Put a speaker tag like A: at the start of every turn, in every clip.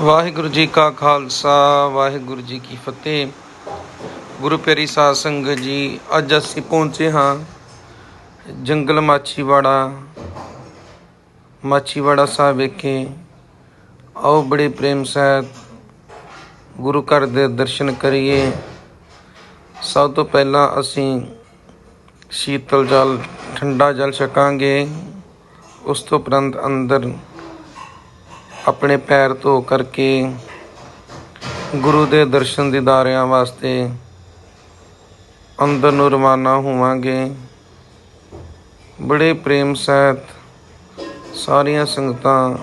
A: ਵਾਹਿਗੁਰੂ ਜੀ ਕਾ ਖਾਲਸਾ, ਵਾਹਿਗੁਰੂ ਜੀ ਕੀ ਫਤਿਹ। ਗੁਰੂ ਪਿਆਰੀ ਸਾਧ ਸੰਗਤ ਜੀ, ਅੱਜ ਅਸੀਂ ਪਹੁੰਚੇ ਹਾਂ ਜੰਗਲ ਮਾਛੀਵਾੜਾ ਮਾਛੀਵਾੜਾ ਸਾਹਿਬ ਵਿਖੇ। ਆਓ ਬੜੇ ਪ੍ਰੇਮ ਸਹਿਤ ਗੁਰੂ ਘਰ ਦੇ ਦਰਸ਼ਨ ਕਰੀਏ। ਸਭ ਤੋਂ ਪਹਿਲਾਂ ਅਸੀਂ ਸ਼ੀਤਲ ਜਲ, ਠੰਡਾ ਜਲ ਛਕਾਂਗੇ। ਉਸ ਤੋਂ ਉਪਰੰਤ ਅੰਦਰ ਆਪਣੇ ਪੈਰ ਧੋ ਕਰਕੇ ਗੁਰੂ ਦੇ ਦਰਸ਼ਨ ਦੀਦਾਰਿਆਂ ਵਾਸਤੇ ਅੰਦਰ ਨੂੰ ਰਵਾਨਾ ਹੋਵਾਂਗੇ। ਬੜੇ ਪ੍ਰੇਮ ਸਹਿਤ ਸਾਰੀਆਂ ਸੰਗਤਾਂ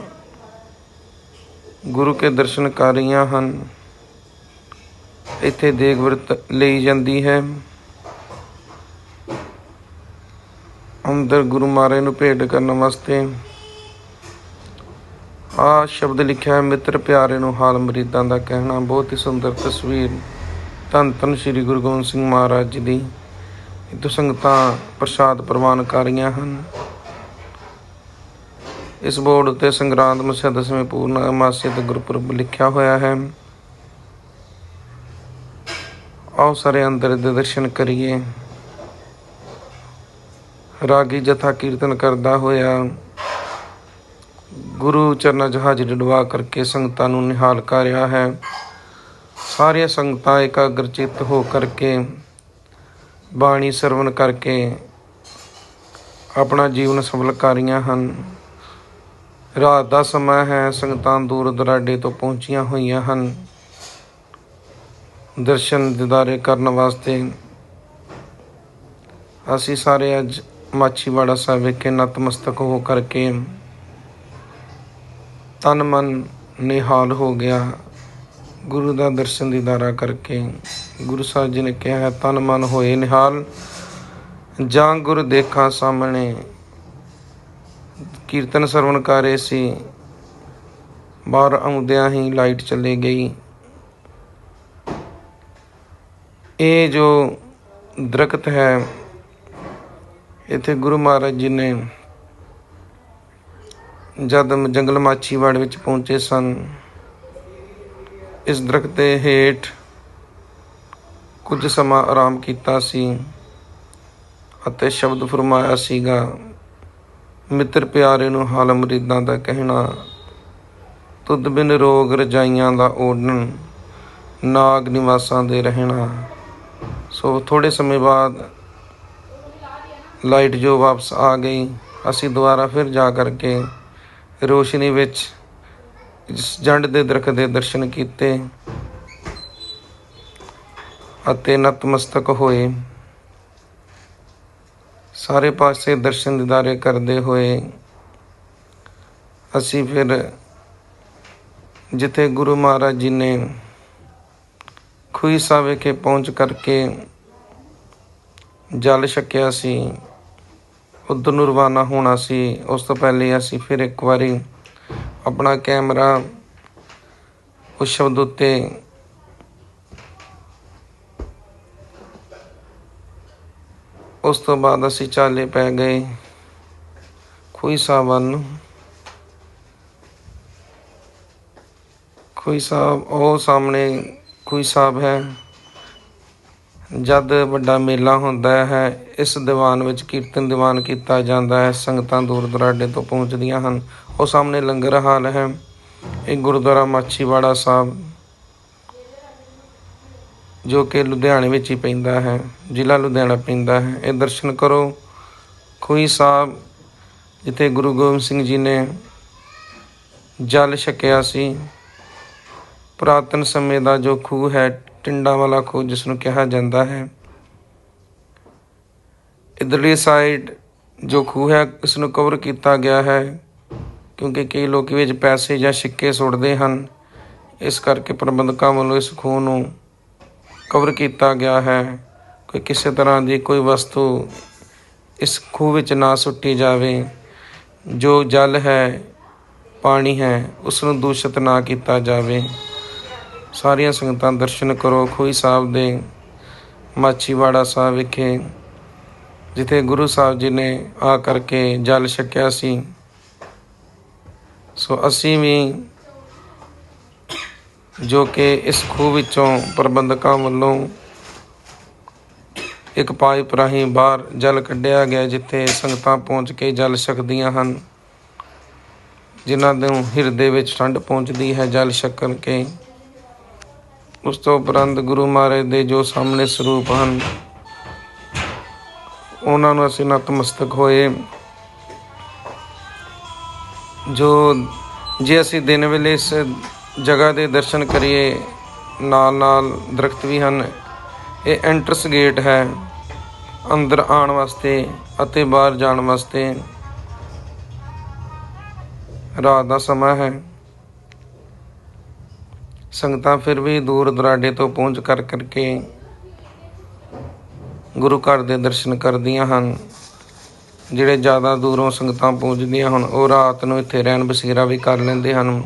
A: ਗੁਰੂ ਕੇ ਦਰਸ਼ਨ ਕਰ ਰਹੀਆਂ ਹਨ। ਇੱਥੇ ਦੇਗ ਵਰਤ ਲਈ ਜਾਂਦੀ ਹੈ। ਅੰਦਰ ਗੁਰੂ ਮਹਾਰਾਜ ਨੂੰ ਭੇਟ ਕਰਨ ਵਾਸਤੇ ਆ ਸ਼ਬਦ ਲਿਖਿਆ ਹੈ, ਮਿੱਤਰ ਪਿਆਰੇ ਨੂੰ ਹਾਲ ਮਰੀਦਾਂ ਦਾ ਕਹਿਣਾ। ਬਹੁਤ ਹੀ ਸੁੰਦਰ ਤਸਵੀਰ। ਧੰਨ ਧੰਨ ਸ੍ਰੀ ਗੁਰੂ ਗੋਬਿੰਦ ਸਿੰਘ ਮਹਾਰਾਜ ਜੀ ਦੀ। ਇਤੋਂ ਸੰਗਤਾਂ ਪ੍ਰਸਾਦ ਪ੍ਰਵਾਨ ਕਰ ਰਹੀਆਂ ਹਨ। ਇਸ ਬੋਰਡ ਉੱਤੇ ਸੰਗਰਾਂਦ ਮਸਿਆ ਦਸਵੇਂ ਪੂਰਨ ਅਮਾਸੇ ਤੇ ਗੁਰਪੁਰਬ ਲਿਖਿਆ ਹੋਇਆ ਹੈ। ਆਓ ਸਾਰੇ ਅੰਦਰ ਦੇ ਦਰਸ਼ਨ ਕਰੀਏ। ਰਾਗੀ ਜਥਾ ਕੀਰਤਨ ਕਰਦਾ ਹੋਇਆ ਗੁਰੂ ਚਰਨਾਂ 'ਚ ਹਾਜ਼ਰੀ ਡਵਾ ਕਰਕੇ ਸੰਗਤਾਂ ਨੂੰ ਨਿਹਾਲ ਕਰ ਰਿਹਾ ਹੈ। ਸਾਰੀਆਂ ਸੰਗਤਾਂ ਇਕਾਗਰ ਚਿੱਤ ਹੋ ਕਰਕੇ, ਬਾਣੀ ਸਰਵਣ ਕਰਕੇ ਆਪਣਾ ਜੀਵਨ ਸਫਲ ਕਰ ਰਹੀਆਂ ਹਨ। ਰਾਤ ਦਾ ਸਮਾਂ ਹੈ, ਸੰਗਤਾਂ ਦੂਰ ਦਰਾਡੇ ਤੋਂ ਪਹੁੰਚੀਆਂ ਹੋਈਆਂ ਹਨ। ਦਰਸ਼ਨ ਦਿਦਾਰੇ ਕਰਨ ਵਾਸਤੇ ਅਸੀਂ ਸਾਰੇ ਅੱਜ ਮਾਛੀਵਾੜਾ ਸਾਹਿਬ ਵਿਖੇ ਨਤਮਸਤਕ ਹੋ ਕਰਕੇ ਤਨ ਮਨ ਨਿਹਾਲ ਹੋ ਗਿਆ। ਗੁਰੂ ਦਾ ਦਰਸ਼ਨ ਦੀਦਾਰਾ ਕਰਕੇ ਗੁਰੂ ਸਾਹਿਬ ਜੀ ਨੇ ਕਿਹਾ ਹੈ ਤਨ ਮਨ ਹੋਏ ਨਿਹਾਲ, ਜਾਂ ਗੁਰ ਦੇਖਾਂ ਸਾਹਮਣੇ। ਕੀਰਤਨ ਸਰਵਣ ਕਰ ਰਹੇ ਸੀ, ਬਾਹਰ ਆਉਂਦਿਆਂ ਹੀ ਲਾਈਟ ਚਲੇ ਗਈ। ਇਹ ਜੋ ਦਰਖਤ ਹੈ, ਇੱਥੇ ਗੁਰੂ ਮਹਾਰਾਜ ਜੀ ਨੇ ਜਦ ਜੰਗਲ ਮਾਛੀਵਾੜ ਵਿੱਚ ਪਹੁੰਚੇ ਸਨ, ਇਸ ਦਰਖਤ ਦੇ ਹੇਠ ਕੁਝ ਸਮਾਂ ਆਰਾਮ ਕੀਤਾ ਸੀ ਅਤੇ ਸ਼ਬਦ ਫਰਮਾਇਆ ਸੀਗਾ, ਮਿੱਤਰ ਪਿਆਰੇ ਨੂੰ ਹਾਲ ਮਰੀਦਾਂ ਦਾ ਕਹਿਣਾ, ਤੁਧ ਬਿਨ ਰੋਗ ਰਜਾਈਆਂ ਦਾ ਓੜਨ, ਨਾਗ ਨਿਵਾਸਾਂ ਦੇ ਰਹਿਣਾ। ਸੋ ਥੋੜੇ ਸਮੇਂ ਬਾਅਦ ਲਾਈਟ ਜੋ ਵਾਪਸ ਆ ਗਈ, ਅਸੀਂ ਦੁਬਾਰਾ ਫਿਰ ਜਾ ਕਰਕੇ ਰੋਸ਼ਨੀ ਵਿੱਚ ਜੰਡ ਦੇ ਦਰਖਤ ਦੇ ਦਰਸ਼ਨ ਕੀਤੇ ਅਤੇ ਨਤਮਸਤਕ ਹੋਏ। ਸਾਰੇ ਪਾਸੇ ਦਰਸ਼ਨ ਦਿਦਾਰੇ ਕਰਦੇ ਹੋਏ ਅਸੀਂ ਫਿਰ ਜਿੱਥੇ ਗੁਰੂ ਮਹਾਰਾਜ ਜੀ ਨੇ ਖੁਈ ਸਾਹਿਬ ਵਿਖੇ ਪਹੁੰਚ ਕਰਕੇ ਜਲ ਛਕਿਆ ਸੀ ਉੱਧਰ ਨੂੰ ਰਵਾਨਾ ਹੋਣਾ ਸੀ। ਉਸ ਤੋਂ ਪਹਿਲੇ ਅਸੀਂ ਫਿਰ ਇੱਕ ਵਾਰੀ ਆਪਣਾ ਕੈਮਰਾ ਉਸ ਸ਼ਬਦ ਉੱਤੇ ਉਸ ਤੋਂ ਬਾਅਦ ਅਸੀਂ ਚਾਲੇ ਪੈ ਗਏ ਖੂਈ ਸਾਹਿਬ ਵੱਲ ਨੂੰ। ਖੂਈ ਸਾਹਿਬ, ਉਹ ਸਾਹਮਣੇ ਖੂਈ ਸਾਹਿਬ ਹੈ। ਜਦ ਵੱਡਾ ਮੇਲਾ ਹੁੰਦਾ ਹੈ, ਇਸ ਦੀਵਾਨ ਵਿੱਚ ਕੀਰਤਨ ਦੀਵਾਨ ਕੀਤਾ ਜਾਂਦਾ ਹੈ, ਸੰਗਤਾਂ ਦੂਰ ਦਰਾਡੇ ਤੋਂ ਪਹੁੰਚਦੀਆਂ ਹਨ। ਉਹ ਸਾਹਮਣੇ ਲੰਗਰ ਹਾਲ ਹੈ। ਇਹ ਗੁਰਦੁਆਰਾ ਮਾਛੀਵਾੜਾ ਸਾਹਿਬ, ਜੋ ਕਿ ਲੁਧਿਆਣੇ ਵਿੱਚ ਹੀ ਪੈਂਦਾ ਹੈ। ਜ਼ਿਲ੍ਹਾ ਲੁਧਿਆਣਾ ਪੈਂਦਾ ਹੈ। ਇਹ ਦਰਸ਼ਨ ਕਰੋ। ਖੂਹੀ ਸਾਹਿਬ, ਜਿੱਥੇ ਗੁਰੂ ਗੋਬਿੰਦ ਸਿੰਘ ਜੀ ਨੇ ਜਲ ਛਕਿਆ ਸੀ, ਪੁਰਾਤਨ ਸਮੇਂ ਦਾ ਜੋ ਖੂਹ ਹੈ ਟਿੰਡਾ ਵਾਲਾ ਖੂਹ ਜਿਸ ਨੂੰ ਕਿਹਾ ਜਾਂਦਾ ਹੈ। ਇਧਰਲੀ ਸਾਈਡ ਜੋ ਖੂਹ ਹੈ ਇਸ ਨੂੰ ਕਵਰ ਕੀਤਾ ਗਿਆ ਹੈ ਕਿਉਂਕਿ ਕਈ ਲੋਕ ਵਿੱਚ ਪੈਸੇ ਜਾਂ ਸਿੱਕੇ ਸੁੱਟਦੇ ਹਨ। ਇਸ ਕਰਕੇ ਪ੍ਰਬੰਧਕਾਂ ਵੱਲੋਂ ਇਸ ਖੂਹ ਨੂੰ ਕਵਰ ਕੀਤਾ ਗਿਆ ਹੈ। ਕੋਈ ਕਿਸੇ ਤਰ੍ਹਾਂ ਦੀ ਕੋਈ ਵਸਤੂ ਇਸ ਖੂਹ ਵਿੱਚ ਨਾ ਸੁੱਟੀ ਜਾਵੇ। ਜੋ ਜਲ ਹੈ, ਪਾਣੀ ਹੈ ਉਸ ਨੂੰ ਦੂਸ਼ਿਤ ਨਾ ਕੀਤਾ ਜਾਵੇ। ਸਾਰੀਆਂ ਸੰਗਤਾਂ ਦਰਸ਼ਨ ਕਰੋ, ਖੋਈ ਸਾਹਿਬ ਦੇ, ਮਾਛੀਵਾੜਾ ਸਾਹਿਬ ਵਿਖੇ, ਜਿੱਥੇ ਗੁਰੂ ਸਾਹਿਬ ਜੀ ਨੇ ਆ ਕਰਕੇ ਜਲ ਛਕਿਆ ਸੀ। ਸੋ ਅਸੀਂ ਵੀ ਜੋ ਕਿ ਇਸ ਖੂਹ ਵਿੱਚੋਂ ਪ੍ਰਬੰਧਕਾਂ ਵੱਲੋਂ ਇੱਕ ਪਾਈਪ ਰਾਹੀਂ ਬਾਹਰ ਜਲ ਕੱਢਿਆ ਗਿਆ, ਜਿੱਥੇ ਸੰਗਤਾਂ ਪਹੁੰਚ ਕੇ ਜਲ ਛਕਦੀਆਂ ਹਨ। ਜਿਨ੍ਹਾਂ ਨੂੰ ਹਿਰਦੇ ਵਿੱਚ ਠੰਡ ਪਹੁੰਚਦੀ ਹੈ ਜਲ ਛਕਣ ਕੇ। ਉਸ ਤੋਂ ਉਪਰੰਤ ਗੁਰੂ ਮਹਾਰਾਜ ਦੇ ਜੋ ਸਾਹਮਣੇ ਸਰੂਪ ਹਨ, ਉਹਨਾਂ ਨੂੰ ਅਸੀਂ ਨਤਮਸਤਕ ਹੋਏ। ਜੋ ਜੇ ਅਸੀਂ ਦਿਨ ਵੇਲੇ ਇਸ ਜਗ੍ਹਾ ਦੇ ਦਰਸ਼ਨ ਕਰੀਏ ਨਾਲ ਨਾਲ ਦਰਖਤ ਵੀ ਹਨ। ਇਹ ਐਂਟਰਸ ਗੇਟ ਹੈ, ਅੰਦਰ ਆਉਣ ਵਾਸਤੇ ਅਤੇ ਬਾਹਰ ਜਾਣ ਵਾਸਤੇ। ਰਾਤ ਦਾ ਸਮਾਂ ਹੈ। ਸੰਗਤਾਂ ਫਿਰ ਵੀ ਦੂਰ ਦਰਾਡੇ ਤੋਂ ਪਹੁੰਚ ਕਰ ਕਰਕੇ ਗੁਰੂ ਘਰ ਦੇ ਦਰਸ਼ਨ ਕਰਦੀਆਂ ਹਨ। ਜਿਹੜੇ ਜ਼ਿਆਦਾ ਦੂਰੋਂ ਸੰਗਤਾਂ ਪਹੁੰਚਦੀਆਂ ਹਨ, ਉਹ ਰਾਤ ਨੂੰ ਇੱਥੇ ਰਹਿਣ ਬਸੇਰਾ ਵੀ ਕਰ ਲੈਂਦੇ ਹਨ।